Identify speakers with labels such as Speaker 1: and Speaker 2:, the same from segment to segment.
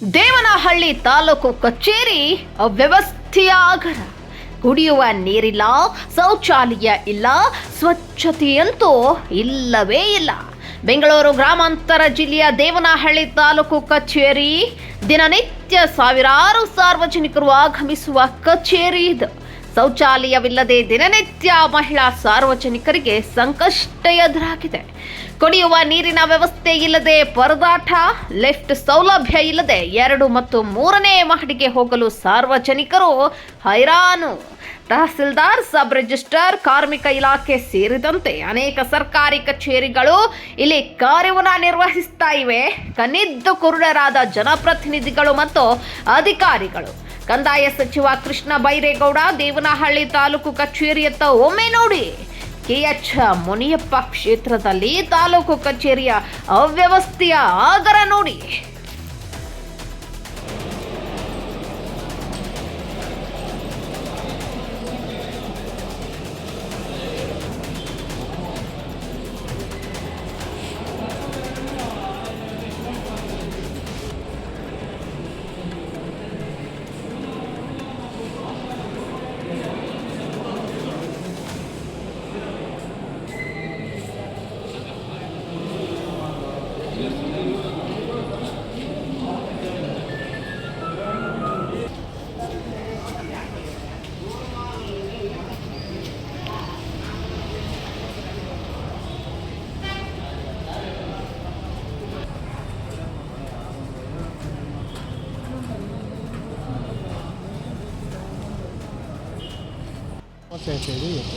Speaker 1: ದೇವನಹಳ್ಳಿ ತಾಲೂಕು ಕಚೇರಿ ಅವ್ಯವಸ್ಥೆಯ ಆಗರ ಕುಡಿಯುವ ನೀರಿಲ್ಲ, ಶೌಚಾಲಯ ಇಲ್ಲ, ಸ್ವಚ್ಛತೆಯಂತೂ ಇಲ್ಲವೇ ಇಲ್ಲ. ಬೆಂಗಳೂರು ಗ್ರಾಮಾಂತರ ಜಿಲ್ಲೆಯ ದೇವನಹಳ್ಳಿ ತಾಲೂಕು ಕಚೇರಿ ದಿನನಿತ್ಯ ಸಾವಿರಾರು ಸಾರ್ವಜನಿಕರು ಆಗಮಿಸುವ ಕಚೇರಿ ಇದು. ಶೌಚಾಲಯವಿಲ್ಲದೆ ದಿನನಿತ್ಯ ಮಹಿಳಾ ಸಾರ್ವಜನಿಕರಿಗೆ ಸಂಕಷ್ಟ ಎದುರಾಗಿದೆ. ಕುಡಿಯುವ ನೀರಿನ ವ್ಯವಸ್ಥೆ ಇಲ್ಲದೆ ಪರದಾಟ, ಲಿಫ್ಟ್ ಸೌಲಭ್ಯ ಇಲ್ಲದೆ ಎರಡು ಮತ್ತು ಮೂರನೇ ಮಹಡಿಗೆ ಹೋಗಲು ಸಾರ್ವಜನಿಕರು ಹೈರಾನು. ತಹಸೀಲ್ದಾರ್, ಸಬ್ ರಿಜಿಸ್ಟರ್ ಕಾರ್ಮಿಕ ಇಲಾಖೆ ಸೇರಿದಂತೆ ಅನೇಕ ಸರ್ಕಾರಿ ಕಚೇರಿಗಳು ಇಲ್ಲಿ ಕಾರ್ಯವನ್ನು ನಿರ್ವಹಿಸ್ತಾ ಇವೆ. ಕನಿದ್ದು ಕುರುಡರಾದ ಜನಪ್ರತಿನಿಧಿಗಳು ಮತ್ತು ಅಧಿಕಾರಿಗಳು. ಕಂದಾಯ ಸಚಿವ ಕೃಷ್ಣ ಬೈರೇಗೌಡ ದೇವನಹಳ್ಳಿ ತಾಲೂಕು ಕಚೇರಿಯತ್ತ ಒಮ್ಮೆ ನೋಡಿ ಕೆಎಚ್ ಮುನಿಯಪ್ಪ ಕ್ಷೇತ್ರದಲ್ಲಿ ತಾಲೂಕು ಕಚೇರಿಯ ಅವ್ಯವಸ್ಥೆಯ ಆಗರ ನೋಡಿ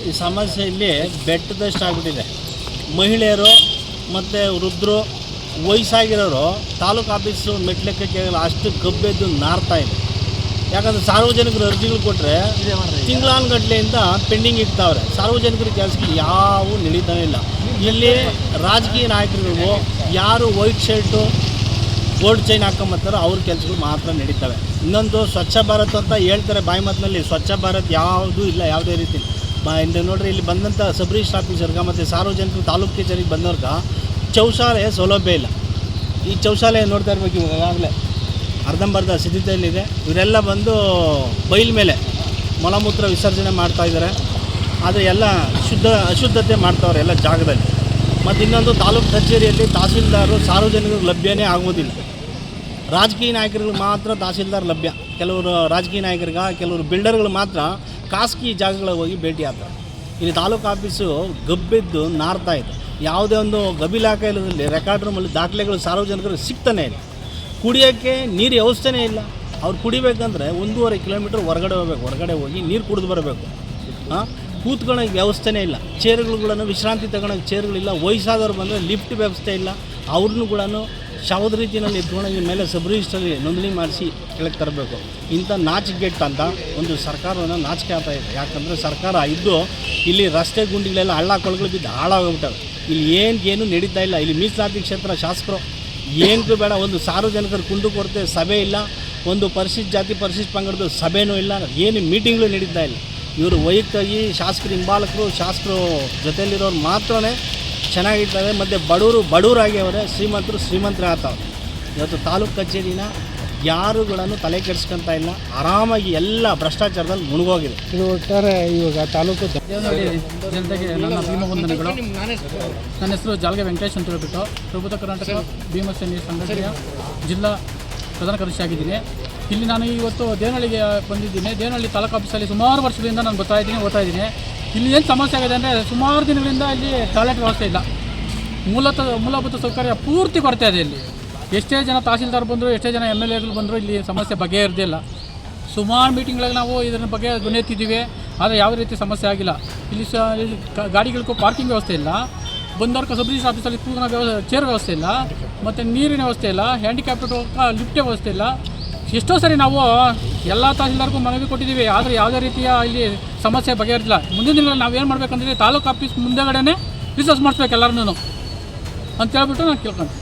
Speaker 2: ಈ ಸಮಸ್ಯೆ ಇಲ್ಲಿ ಬೆಟ್ಟದಷ್ಟು ಆಗ್ಬಿಟ್ಟಿದೆ. ಮಹಿಳೆಯರು ಮತ್ತು ವೃದ್ಧರು ವಯಸ್ಸಾಗಿರೋರು ತಾಲೂಕು ಆಫೀಸು ಮೆಟ್ಲೆಕ್ಕಕ್ಕೆ ಅಷ್ಟು ಕಬ್ಬೆದ್ದು ನಾರ್ತಾ ಇದೆ. ಯಾಕಂದರೆ ಸಾರ್ವಜನಿಕರು ಅರ್ಜಿಗಳು ಕೊಟ್ಟರೆ ತಿಂಗಳಾನುಗಟ್ಲೆಯಿಂದ ಪೆಂಡಿಂಗ್ ಇರ್ತಾವ್ರೆ ಸಾರ್ವಜನಿಕರ ಕೆಲಸಕ್ಕೆ ಯಾವ ನಡೀತಾನೆ ಇಲ್ಲ. ಇಲ್ಲಿ ರಾಜಕೀಯ ನಾಯಕರುಗಳು ಯಾರು ವೈಟ್ ಶರ್ಟು ಗೋಲ್ಡ್ ಚೈನ್ ಹಾಕೊಂಬತ್ತಾರೋ, ಅವ್ರ ಕೆಲಸಗಳು ಮಾತ್ರ ನಡೀತವೆ. ಇನ್ನೊಂದು ಸ್ವಚ್ಛ ಭಾರತ್ ಅಂತ ಹೇಳ್ತಾರೆ ಬಾಯಿ ಮಾತಿನಲ್ಲಿ, ಸ್ವಚ್ಛ ಭಾರತ್ ಯಾವುದೂ ಇಲ್ಲ, ಯಾವುದೇ ರೀತಿ. ಇಂದು ನೋಡ್ರಿ, ಇಲ್ಲಿ ಬಂದಂಥ ಸಬ್ ಆಫೀಸರ್ಗ ಮತ್ತು ಸಾರ್ವಜನಿಕರು, ತಾಲೂಕು ಕಚೇರಿಗೆ ಬಂದವ್ರಿಗೆ ಶೌಚಾಲಯ ಸೌಲಭ್ಯ ಇಲ್ಲ. ಈ ಶೌಚಾಲಯ ನೋಡ್ತಾ ಇರ್ಬೇಕು ಇವಾಗಲೇ ಅರ್ಧಂಬರ್ಧ ಸಿದ್ಧತೆಯಲ್ಲಿದೆ ಇವರೆಲ್ಲ ಬಂದು ಬೈಲ್ ಮೇಲೆ ಮಲಮೂತ್ರ ವಿಸರ್ಜನೆ ಮಾಡ್ತಾಯಿದ್ದಾರೆ ಆದರೆ ಎಲ್ಲ ಶುದ್ಧ, ಅಶುದ್ಧತೆ ಮಾಡ್ತಾವ್ರೆ ಎಲ್ಲ ಜಾಗದಲ್ಲಿ. ಮತ್ತು ಇನ್ನೊಂದು ತಾಲೂಕು ಕಚೇರಿಯಲ್ಲಿ ತಹಸೀಲ್ದಾರರು ಸಾರ್ವಜನಿಕರಿಗೆ ಲಭ್ಯನೇ ಆಗೋದಿಲ್ಲ. ರಾಜಕೀಯ ನಾಯಕರುಗಳು ಮಾತ್ರ ತಹಸೀಲ್ದಾರ್ ಲಭ್ಯ. ಕೆಲವರು ರಾಜಕೀಯ ನಾಯಕರಿಗೆ, ಕೆಲವರು ಬಿಲ್ಡರ್ಗಳು ಮಾತ್ರ ಖಾಸಗಿ ಜಾಗಗಳಿಗೆ ಹೋಗಿ ಭೇಟಿ ಆಗ್ತಾರೆ. ಇಲ್ಲಿ ತಾಲೂಕು ಆಫೀಸು ಗಬ್ಬಿದ್ದು ನಾರ್ತಾ ಇದೆ. ಯಾವುದೇ ಒಂದು ಗಬಿಲಾಕ ರೆಕಾರ್ಡ್ ರೂಮಲ್ಲಿ ದಾಖಲೆಗಳು ಸಾರ್ವಜನಿಕರಿಗೆ ಸಿಗ್ತಾನೆ ಇಲ್ಲ. ಕುಡಿಯೋಕ್ಕೆ ನೀರು ವ್ಯವಸ್ಥೆನೇ ಇಲ್ಲ. ಅವ್ರು ಕುಡಿಬೇಕಂದ್ರೆ ಒಂದೂವರೆ ಕಿಲೋಮೀಟ್ರ್ ಹೊರಗಡೆ ಹೋಗ್ಬೇಕು. ಹೊರಗಡೆ ಹೋಗಿ ನೀರು ಕುಡಿದು ಬರಬೇಕು. ಹಾಂ? ಕೂತ್ಕೊಳ್ಳೋಕೆ ವ್ಯವಸ್ಥೆನೇ ಇಲ್ಲ. ಚೇರ್ಗಳನ್ನು ವಿಶ್ರಾಂತಿ ತಗೊಳಕ್ಕೆ ಚೇರ್ಗಳಿಲ್ಲ. ವಯಸ್ಸಾದವ್ರು ಬಂದರೆ ಲಿಫ್ಟ್ ವ್ಯವಸ್ಥೆ ಇಲ್ಲ. ಅವ್ರನ್ನೂ ಕೂಡ ಶವದ ರೀತಿಯಲ್ಲಿ ಎತ್ಕೊಂಡೋಗಿ ಮೇಲೆ ಸಬ್ ರಿಜಿಸ್ಟ್ರಲ್ಲಿ ನೋಂದಣಿ ಮಾಡಿಸಿ ಕೆಳಗೆ ತರಬೇಕು. ಇಂಥ ನಾಚಿಕೆಟ್ ಅಂತ ಒಂದು ಸರ್ಕಾರವನ್ನು ನಾಚಿಕೆ ಆಗ್ತಾ ಇದೆ. ಯಾಕಂದರೆ ಸರ್ಕಾರ ಇದ್ದು ಇಲ್ಲಿ ರಸ್ತೆ ಗುಂಡಿಗಳೆಲ್ಲ ಹಳ್ಳ ಕೊಳಗಳು ಬಿದ್ದು ಹಾಳಾಗೋಗ್ಬಿಟ್ಟವೆ. ಇಲ್ಲಿ ಏನು ಏನು ನಡೀತಾ ಇಲ್ಲ. ಇಲ್ಲಿ ಮೀಸಲಾತಿ ಕ್ಷೇತ್ರ ಶಾಸಕರು ಏನು ಬೇಡ. ಒಂದು ಸಾರ್ವಜನಿಕರು ಕುಂದು ಕೊರತೆ ಸಭೆ ಇಲ್ಲ. ಒಂದು ಪರಿಶಿಷ್ಟ ಜಾತಿ, ಪರಿಶಿಷ್ಟ ಪಂಗಡದ ಸಭೆನೂ ಇಲ್ಲ. ಏನು ಮೀಟಿಂಗ್ಗಳು ನಡೀತಾ ಇಲ್ಲ. ಇವರು ವೈಯಕ್ತಿಕವಾಗಿ ಶಾಸಕರು ಹಿಂಬಾಲಕರು ಶಾಸಕರು ಜೊತೆಯಲ್ಲಿರೋರು ಮಾತ್ರನೇ ಚೆನ್ನಾಗಿರ್ತಾರೆ ಮತ್ತು ಬಡವರು ಬಡವರಾಗಿ ಅವರೇ ಶ್ರೀಮಂತರು ಶ್ರೀಮಂತರ ಆಗ್ತಾವೆ ಇವತ್ತು ತಾಲೂಕು ಕಚೇರಿನ ಯಾರುಗಳನ್ನು ತಲೆ ಕೆಡಿಸ್ಕೊಂತ ಇಲ್ಲ ಆರಾಮಾಗಿ ಎಲ್ಲ ಭ್ರಷ್ಟಾಚಾರದಲ್ಲಿ ಮುಳುಗೋಗಿದೆ.
Speaker 3: ಇದು ಒಟ್ಟಾರೆ ಇವಾಗ ತಾಲೂಕು
Speaker 4: ಜನತೆಗೆ ನನ್ನ ಭೀಮ ವಂದನೆಗಳು. ನನ್ನ ಹೆಸರು ಜಾಲ್ಗೆ ವೆಂಕಟೇಶ್ ಅಂತ ಹೇಳ್ಬಿಟ್ಟು ಪ್ರಬುದ್ಧ ಕರ್ನಾಟಕ ಭೀಮಸೇನೆ ಸಂಘಟನೆಯ ಜಿಲ್ಲಾ ಪ್ರಧಾನ ಕಾರ್ಯದರ್ಶಿ ಆಗಿದ್ದೀನಿ. ಇಲ್ಲಿ ನಾನು ಇವತ್ತು ದೇವನಹಳ್ಳಿಗೆ ಬಂದಿದ್ದೀನಿ. ದೇವನಹಳ್ಳಿ ತಾಲೂಕು ಆಫೀಸಲ್ಲಿ ಸುಮಾರು ವರ್ಷದಿಂದ ನಾನು ಬರ್ತಾ ಇದ್ದೀನಿ, ಓದ್ತಾ ಇದ್ದೀನಿ. ಇಲ್ಲಿ ಏನು ಸಮಸ್ಯೆ ಆಗಿದೆ ಅಂದರೆ ಸುಮಾರು ದಿನಗಳಿಂದ ಇಲ್ಲಿ ಟಾಯ್ಲೆಟ್ ವ್ಯವಸ್ಥೆ ಇಲ್ಲ. ಮೂಲತ ಮೂಲಭೂತ ಸೌಕರ್ಯ ಪೂರ್ತಿ ಕೊರತೆ ಇದೆ ಇಲ್ಲಿ. ಎಷ್ಟೇ ಜನ ತಹಸೀಲ್ದಾರ್ ಬಂದರು, ಎಷ್ಟೇ ಜನ ಎಂ ಎಲ್ ಎಗಳು ಬಂದರು, ಇಲ್ಲಿ ಸಮಸ್ಯೆ ಬಗೆಹರಿದಿಲ್ಲ ಸುಮಾರು ಮೀಟಿಂಗ್ಗಳಿಗೆ ನಾವು ಇದರ ಬಗ್ಗೆ ಧ್ವನಿ ಆದರೆ ಯಾವ ರೀತಿ ಸಮಸ್ಯೆ ಆಗಿಲ್ಲ. ಇಲ್ಲಿ ಸ ಗಾಡಿಗಳಿಗೂ ಪಾರ್ಕಿಂಗ್ ವ್ಯವಸ್ಥೆ ಇಲ್ಲ. ಬಂದವರ ಸಬ್ ಆಫೀಸಲ್ಲಿ ಕೂಗಿನ ವ್ಯವಸ್ಥೆ, ಚೇರ್ ವ್ಯವಸ್ಥೆ ಇಲ್ಲ. ಮತ್ತು ನೀರಿನ ವ್ಯವಸ್ಥೆ ಇಲ್ಲ. ಹ್ಯಾಂಡಿಕ್ಯಾಪ್ಟ್ ಲಿಫ್ಟೇ ವ್ಯವಸ್ಥೆ ಇಲ್ಲ. ಎಷ್ಟೋ ಸರಿ ನಾವು ಎಲ್ಲ ತಹಸೀಲ್ದಾರ್ಗೂ ಮನವಿ ಕೊಟ್ಟಿದ್ದೀವಿ, ಆದರೆ ಯಾವುದೇ ರೀತಿಯ ಇಲ್ಲಿ ಸಮಸ್ಯೆ ಬಗೆಹರಿಸಿಲ್ಲ ಮುಂದಿನ ದಿನಗಳಲ್ಲಿ ನಾವು ಏನು ಮಾಡಬೇಕಂದ್ರೆ ತಾಲೂಕು ಆಫೀಸ್ ಮುಂದೆಗಡೆನೇ ರಿಸರ್ಚ್ ಮಾಡಿಸ್ಬೇಕು ಎಲ್ಲರನ್ನೂ ಅಂತ ಹೇಳ್ಬಿಟ್ಟು ನಾನು ಕೇಳ್ಕೊಂಡು.